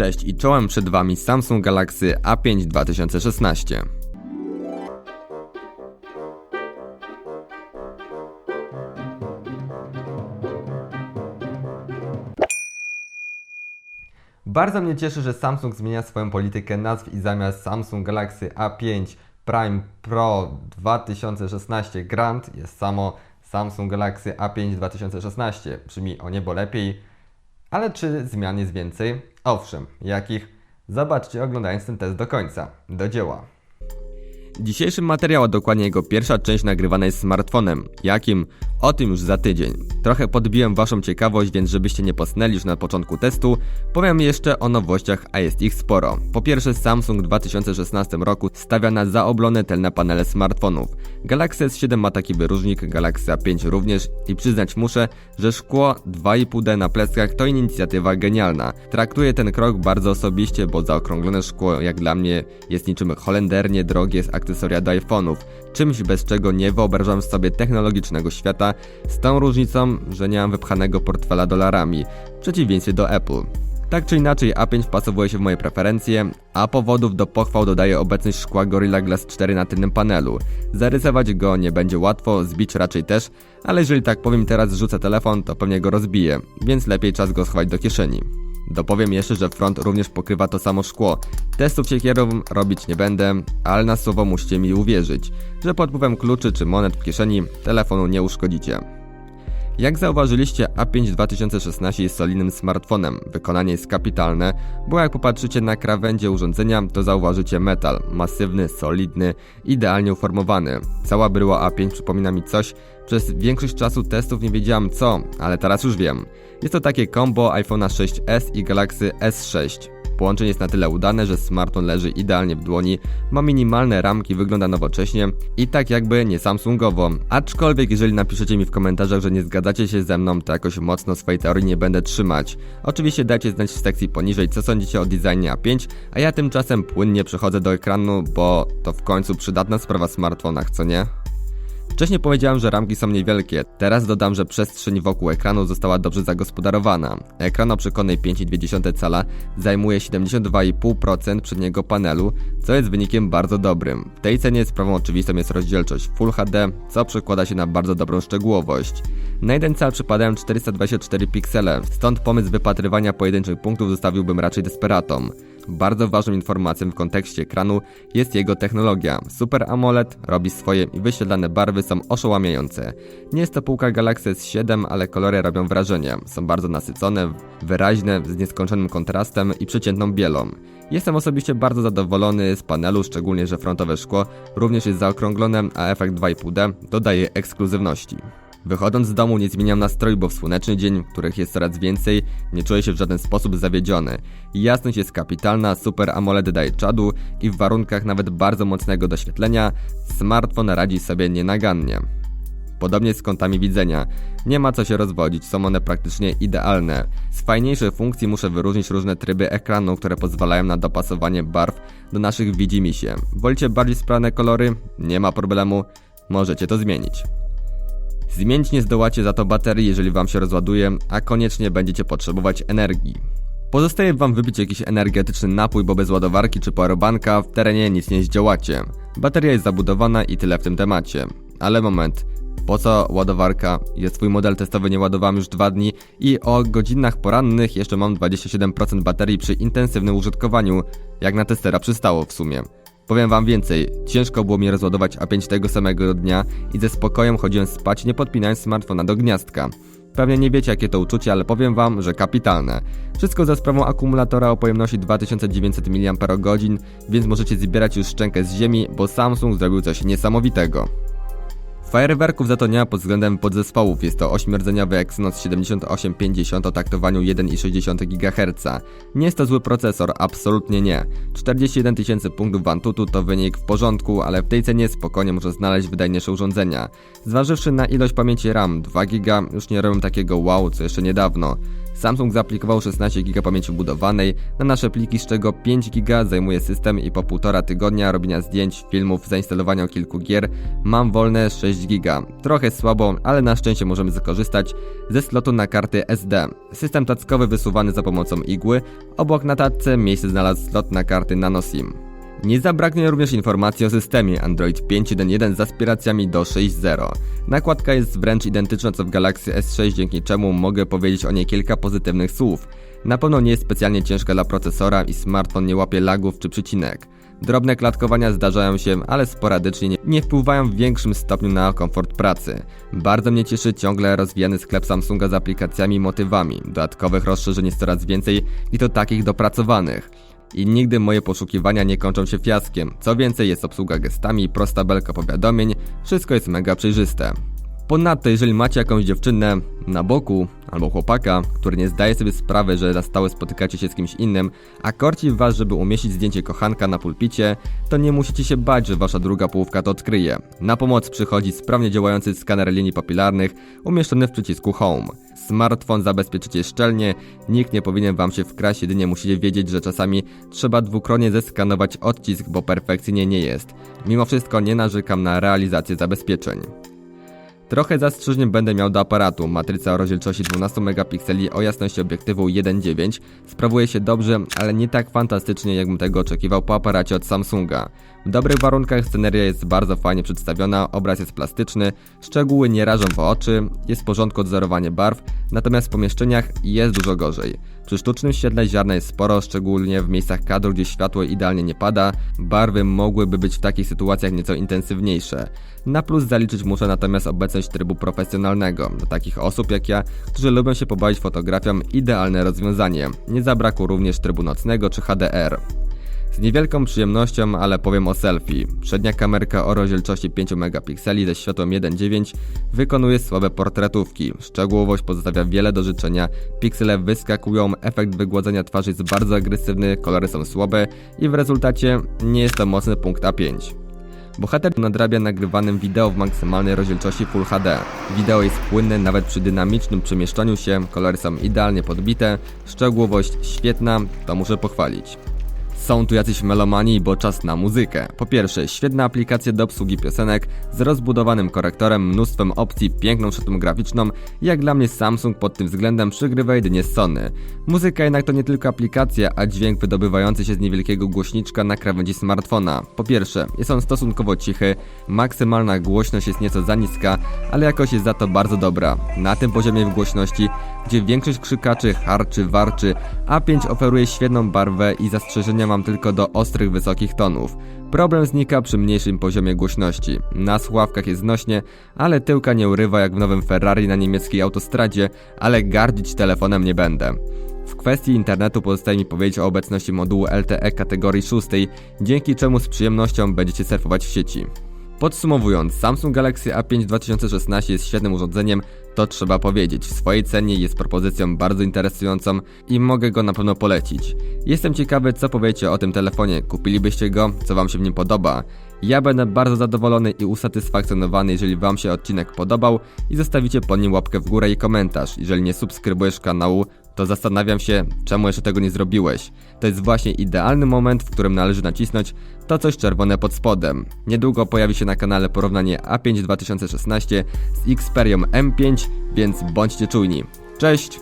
Cześć i czołem przed Wami Samsung Galaxy A5 2016. Bardzo mnie cieszy, że Samsung zmienia swoją politykę nazw i zamiast Samsung Galaxy A5 Prime Pro 2016 Grand jest samo Samsung Galaxy A5 2016. Brzmi o niebo lepiej. Ale czy zmian jest więcej? Owszem, jakich? Zobaczcie oglądając ten test do końca. Do dzieła. Dzisiejszy materiał, a dokładnie jego pierwsza część nagrywana jest smartfonem. Jakim? O tym już za tydzień. Trochę podbiłem waszą ciekawość, więc żebyście nie posnęli już na początku testu, powiem jeszcze o nowościach, a jest ich sporo. Po pierwsze Samsung w 2016 roku stawia na zaoblone tylne panele smartfonów. Galaxy S7 ma taki wyróżnik, Galaxy A5 również i przyznać muszę, że szkło 2,5D na pleckach to inicjatywa genialna. Traktuję ten krok bardzo osobiście, bo zaokrąglone szkło jak dla mnie jest niczym holendernie drogie z akcesoria do iPhone'ów, czymś bez czego nie wyobrażam sobie technologicznego świata, z tą różnicą, że nie mam wypchanego portfela dolarami, w przeciwieństwie do Apple. Tak czy inaczej A5 wpasowuje się w moje preferencje, a powodów do pochwał dodaje obecność szkła Gorilla Glass 4 na tylnym panelu. Zarysować go nie będzie łatwo, zbić raczej też, ale jeżeli tak powiem teraz rzucę telefon, to pewnie go rozbiję, więc lepiej czas go schować do kieszeni. Dopowiem jeszcze, że front również pokrywa to samo szkło. Testów siekierą robić nie będę, ale na słowo musicie mi uwierzyć, że pod wpływem kluczy czy monet w kieszeni telefonu nie uszkodzicie. Jak zauważyliście, A5 2016 jest solidnym smartfonem. Wykonanie jest kapitalne, bo jak popatrzycie na krawędzie urządzenia, to zauważycie metal. Masywny, solidny, idealnie uformowany. Cała bryła A5 przypomina mi coś, przez większość czasu testów nie wiedziałam co, ale teraz już wiem. Jest to takie combo iPhone'a 6s i Galaxy S6. Połączenie jest na tyle udane, że smartfon leży idealnie w dłoni, ma minimalne ramki, wygląda nowocześnie i tak jakby nie Samsungowo. Aczkolwiek jeżeli napiszecie mi w komentarzach, że nie zgadzacie się ze mną, to jakoś mocno swojej teorii nie będę trzymać. Oczywiście dajcie znać w sekcji poniżej, co sądzicie o designie A5, a ja tymczasem płynnie przechodzę do ekranu, bo to w końcu przydatna sprawa w smartfonach, co nie? Wcześniej powiedziałem, że ramki są niewielkie, teraz dodam, że przestrzeń wokół ekranu została dobrze zagospodarowana. Ekran o przekonnej 5,2 cala zajmuje 72,5% przedniego panelu, co jest wynikiem bardzo dobrym. W tej cenie sprawą oczywistą jest rozdzielczość Full HD, co przekłada się na bardzo dobrą szczegółowość. Na jeden cal przypadają 424 piksele, stąd pomysł wypatrywania pojedynczych punktów zostawiłbym raczej desperatom. Bardzo ważną informacją w kontekście ekranu jest jego technologia. Super AMOLED robi swoje i wyświetlane barwy są oszałamiające. Nie jest to półka Galaxy S7, ale kolory robią wrażenie. Są bardzo nasycone, wyraźne, z nieskończonym kontrastem i przeciętną bielą. Jestem osobiście bardzo zadowolony z panelu, szczególnie że frontowe szkło również jest zaokrąglone, a efekt 2,5D dodaje ekskluzywności. Wychodząc z domu nie zmieniam nastroju, bo w słoneczny dzień, których jest coraz więcej, nie czuję się w żaden sposób zawiedziony. Jasność jest kapitalna, Super AMOLED daje czadu i w warunkach nawet bardzo mocnego doświetlenia smartfon radzi sobie nienagannie. Podobnie z kątami widzenia. Nie ma co się rozwodzić, są one praktycznie idealne. Z fajniejszych funkcji muszę wyróżnić różne tryby ekranu, które pozwalają na dopasowanie barw do naszych widzimisię. Wolicie bardziej sprawne kolory? Nie ma problemu, możecie to zmienić. Zmienić nie zdołacie za to baterii, jeżeli wam się rozładuje, a koniecznie będziecie potrzebować energii. Pozostaje wam wypić jakiś energetyczny napój, bo bez ładowarki czy powerbanka w terenie nic nie zdziałacie. Bateria jest zabudowana i tyle w tym temacie. Ale moment, po co ładowarka? Jest swój model testowy nie ładowałem już dwa dni i o godzinach porannych jeszcze mam 27% baterii przy intensywnym użytkowaniu, jak na testera przystało w sumie. Powiem wam więcej, ciężko było mi rozładować A5 tego samego dnia i ze spokojem chodziłem spać nie podpinając smartfona do gniazdka. Pewnie nie wiecie jakie to uczucie, ale powiem wam, że kapitalne. Wszystko za sprawą akumulatora o pojemności 2900 mAh, więc możecie zbierać już szczękę z ziemi, bo Samsung zrobił coś niesamowitego. Fajerwerków za to nie ma pod względem podzespołów. Jest to 8-rdzeniowy Exynos 7850 o taktowaniu 1,6 GHz. Nie jest to zły procesor, absolutnie nie. 41 tysięcy punktów Antutu to wynik w porządku, ale w tej cenie spokojnie można znaleźć wydajniejsze urządzenia. Zważywszy na ilość pamięci RAM 2 GB, już nie robią takiego wow co jeszcze niedawno. Samsung zaaplikował 16 GB pamięci budowanej na nasze pliki, z czego 5 GB zajmuje system i po półtora tygodnia robienia zdjęć, filmów, zainstalowania kilku gier mam wolne 6 GB. Trochę słabo, ale na szczęście możemy skorzystać ze slotu na karty SD. System tackowy wysuwany za pomocą igły, obok na tacce miejsce znalazł slot na karty nano SIM. Nie zabraknie również informacji o systemie Android 5.1.1 z aspiracjami do 6.0. Nakładka jest wręcz identyczna co w Galaxy S6, dzięki czemu mogę powiedzieć o niej kilka pozytywnych słów. Na pewno nie jest specjalnie ciężka dla procesora i smartfon nie łapie lagów czy przycinek. Drobne klatkowania zdarzają się, ale sporadycznie nie, wpływają w większym stopniu na komfort pracy. Bardzo mnie cieszy ciągle rozwijany sklep Samsunga z aplikacjami i motywami. Dodatkowych rozszerzeń jest coraz więcej i to takich dopracowanych i nigdy moje poszukiwania nie kończą się fiaskiem. Co więcej, jest obsługa gestami, prosta belka powiadomień, wszystko jest mega przejrzyste. Ponadto, jeżeli macie jakąś dziewczynę na boku albo chłopaka, który nie zdaje sobie sprawy, że na stałe spotykacie się z kimś innym, a korci was, żeby umieścić zdjęcie kochanka na pulpicie, to nie musicie się bać, że wasza druga połówka to odkryje. Na pomoc przychodzi sprawnie działający skaner linii papilarnych umieszczony w przycisku Home. Smartfon zabezpieczycie szczelnie, nikt nie powinien wam się wkraść, jedynie musicie wiedzieć, że czasami trzeba dwukrotnie zeskanować odcisk, bo perfekcyjnie nie jest. Mimo wszystko nie narzekam na realizację zabezpieczeń. Trochę zastrzeżeń będę miał do aparatu. Matryca o rozdzielczości 12 megapikseli o jasności obiektywu 1.9 sprawuje się dobrze, ale nie tak fantastycznie jakbym tego oczekiwał po aparacie od Samsunga. W dobrych warunkach sceneria jest bardzo fajnie przedstawiona, obraz jest plastyczny, szczegóły nie rażą w oczy, jest w porządku odzorowanie barw, natomiast w pomieszczeniach jest dużo gorzej. Przy sztucznym świetle ziarna jest sporo, szczególnie w miejscach kadru, gdzie światło idealnie nie pada, barwy mogłyby być w takich sytuacjach nieco intensywniejsze. Na plus zaliczyć muszę natomiast obecność trybu profesjonalnego. Dla takich osób jak ja, którzy lubią się pobawić fotografią, idealne rozwiązanie. Nie zabrakło również trybu nocnego czy HDR. Z niewielką przyjemnością, ale powiem o selfie. Przednia kamerka o rozdzielczości 5 megapikseli ze światłem 1.9 wykonuje słabe portretówki. Szczegółowość pozostawia wiele do życzenia, piksele wyskakują, efekt wygładzenia twarzy jest bardzo agresywny, kolory są słabe i w rezultacie nie jest to mocny punkt A5. Bohater nadrabia nagrywanym wideo w maksymalnej rozdzielczości Full HD. Wideo jest płynne nawet przy dynamicznym przemieszczaniu się, kolory są idealnie podbite, szczegółowość świetna, to muszę pochwalić. Są tu jacyś melomani, bo czas na muzykę. Po pierwsze, świetna aplikacja do obsługi piosenek z rozbudowanym korektorem, mnóstwem opcji, piękną szatą graficzną. Jak dla mnie Samsung pod tym względem przygrywa jedynie Sony. Muzyka jednak to nie tylko aplikacja, a dźwięk wydobywający się z niewielkiego głośniczka na krawędzi smartfona. Po pierwsze, jest on stosunkowo cichy, maksymalna głośność jest nieco za niska, ale jakość jest za to bardzo dobra. Na tym poziomie głośności, gdzie większość krzykaczy harczy, warczy, A5 oferuje świetną barwę i zastrzeżenia mam tylko do ostrych, wysokich tonów. Problem znika przy mniejszym poziomie głośności. Na słuchawkach jest znośnie, ale tyłka nie urywa jak w nowym Ferrari na niemieckiej autostradzie, ale gardzić telefonem nie będę. W kwestii internetu pozostaje mi powiedzieć o obecności modułu LTE kategorii 6, dzięki czemu z przyjemnością będziecie surfować w sieci. Podsumowując, Samsung Galaxy A5 2016 jest świetnym urządzeniem, to trzeba powiedzieć. W swojej cenie jest propozycją bardzo interesującą i mogę go na pewno polecić. Jestem ciekawy, co powiecie o tym telefonie. Kupilibyście go? Co Wam się w nim podoba? Ja będę bardzo zadowolony i usatysfakcjonowany, jeżeli Wam się odcinek podobał i zostawicie po nim łapkę w górę i komentarz. Jeżeli nie subskrybujesz kanału, to zastanawiam się, czemu jeszcze tego nie zrobiłeś. To jest właśnie idealny moment, w którym należy nacisnąć to coś czerwone pod spodem. Niedługo pojawi się na kanale porównanie A5 2016 z Xperią M5, więc bądźcie czujni. Cześć!